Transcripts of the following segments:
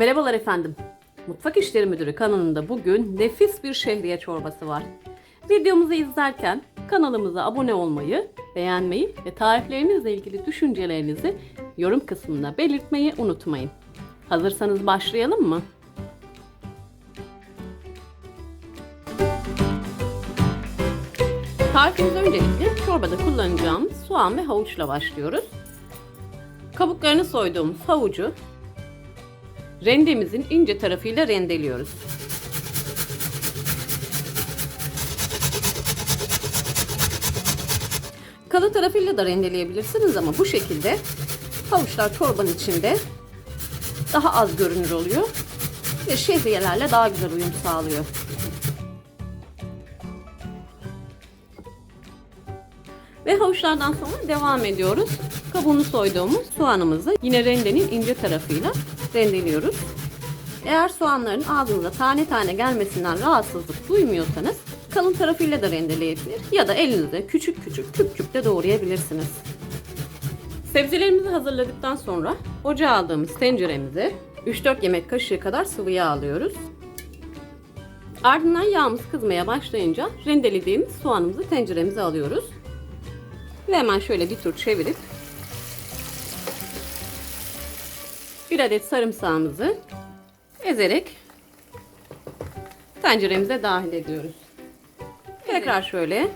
Merhabalar efendim. Mutfak İşleri Müdürü kanalında bugün nefis bir şehriye çorbası var. Videomuzu izlerken kanalımıza abone olmayı, beğenmeyi ve tariflerimizle ilgili düşüncelerinizi yorum kısmına belirtmeyi unutmayın. Hazırsanız başlayalım mı? Tarifimize öncelikle çorbada kullanacağımız soğan ve havuçla başlıyoruz. Kabuklarını soyduğumuz havucu rendemizin ince tarafıyla rendeliyoruz. Kalın tarafıyla da rendeleyebilirsiniz ama bu şekilde havuçlar çorbanın içinde daha az görünür oluyor ve şehriyelerle daha güzel uyum sağlıyor. Ve havuçlardan sonra devam ediyoruz. Kabuğunu soyduğumuz soğanımızı yine rendenin ince tarafıyla rendeliyoruz. Eğer soğanların ağzınıza tane tane gelmesinden rahatsızlık duymuyorsanız kalın tarafıyla da rendeleyebilir ya da elinizde küçük küçük küp küp de doğrayabilirsiniz. Sebzelerimizi hazırladıktan sonra ocağa aldığımız tenceremize 3-4 yemek kaşığı kadar sıvı yağ alıyoruz. Ardından yağımız kızmaya başlayınca rendelediğimiz soğanımızı tenceremize alıyoruz. Ve hemen şöyle bir tur çevirip bir adet sarımsağımızı ezerek tenceremize dahil ediyoruz. Tekrar şöyle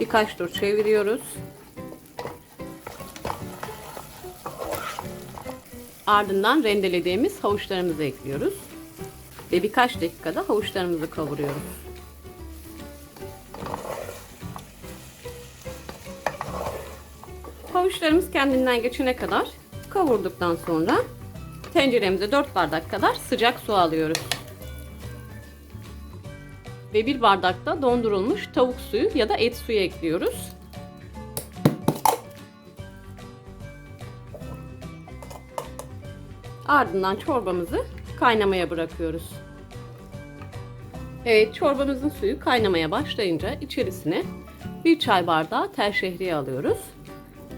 birkaç tur çeviriyoruz. Ardından rendelediğimiz havuçlarımızı ekliyoruz. Ve birkaç dakikada havuçlarımızı kavuruyoruz. Havuçlarımız kendinden geçene kadar kavurduktan sonra tenceremize 4 bardak kadar sıcak su alıyoruz. Ve bir bardakta dondurulmuş tavuk suyu ya da et suyu ekliyoruz. Ardından çorbamızı kaynamaya bırakıyoruz. Evet çorbamızın suyu kaynamaya başlayınca içerisine bir çay bardağı tel şehriye alıyoruz.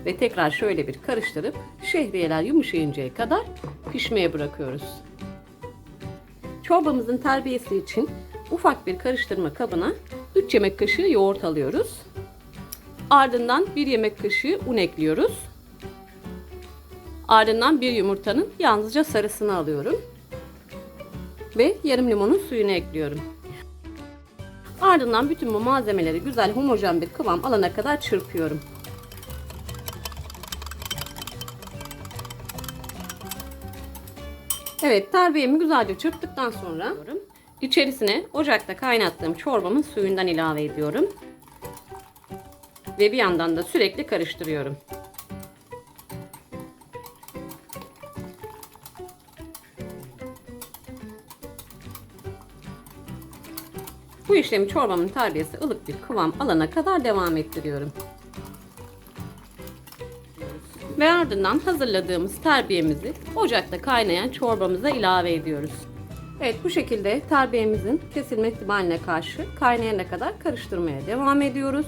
Ve tekrar şöyle bir karıştırıp şehriyeler yumuşayıncaya kadar pişmeye bırakıyoruz. Çorbamızın terbiyesi için ufak bir karıştırma kabına 3 yemek kaşığı yoğurt alıyoruz. Ardından 1 yemek kaşığı un ekliyoruz. Ardından bir yumurtanın yalnızca sarısını alıyorum. Ve yarım limonun suyunu ekliyorum. Ardından bütün bu malzemeleri güzel homojen bir kıvam alana kadar çırpıyorum. Evet terbiyemi güzelce çırptıktan sonra içerisine ocakta kaynattığım çorbamın suyundan ilave ediyorum. Ve bir yandan da sürekli karıştırıyorum. Bu işlemi çorbamın terbiyesi ılık bir kıvam alana kadar devam ettiriyorum. Ve ardından hazırladığımız terbiyemizi ocakta kaynayan çorbamıza ilave ediyoruz. Evet bu şekilde terbiyemizin kesilme ihtimaline karşı kaynayana kadar karıştırmaya devam ediyoruz.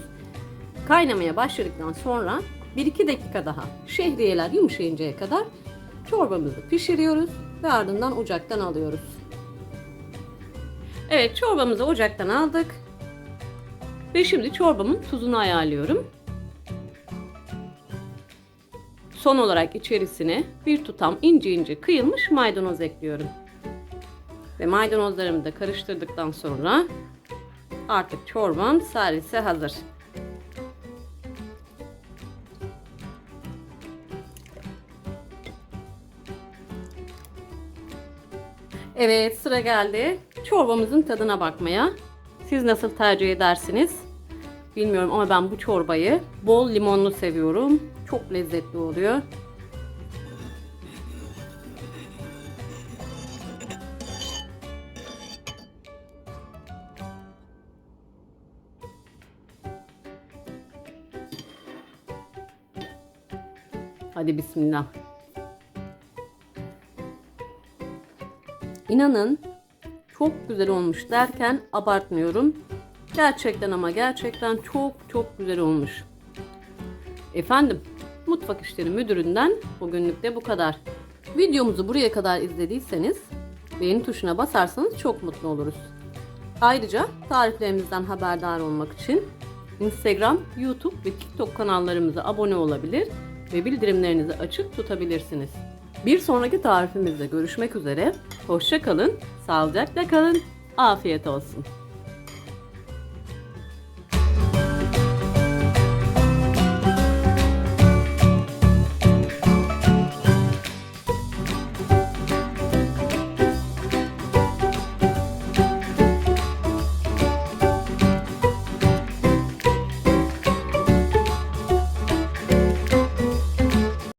Kaynamaya başladıktan sonra 1-2 dakika daha şehriyeler yumuşayıncaya kadar çorbamızı pişiriyoruz ve ardından ocaktan alıyoruz. Evet çorbamızı ocaktan aldık. Ve şimdi çorbamın tuzunu ayarlıyorum. Son olarak içerisine bir tutam ince ince kıyılmış maydanoz ekliyorum. Ve maydanozlarımı da karıştırdıktan sonra artık çorbam servise hazır. Evet sıra geldi çorbamızın tadına bakmaya. Siz nasıl tercih edersiniz? Bilmiyorum ama ben bu çorbayı bol limonlu seviyorum. Çok lezzetli oluyor. Hadi bismillah. İnanın çok güzel olmuş derken abartmıyorum. Gerçekten ama gerçekten çok çok güzel olmuş. Efendim, Mutfak İşleri Müdürü'nden bugünlük de bu kadar. Videomuzu buraya kadar izlediyseniz beğeni tuşuna basarsanız çok mutlu oluruz. Ayrıca tariflerimizden haberdar olmak için Instagram, YouTube ve TikTok kanallarımıza abone olabilir ve bildirimlerinizi açık tutabilirsiniz. Bir sonraki tarifimizde görüşmek üzere. Hoşça kalın, sağlıcakla kalın, afiyet olsun.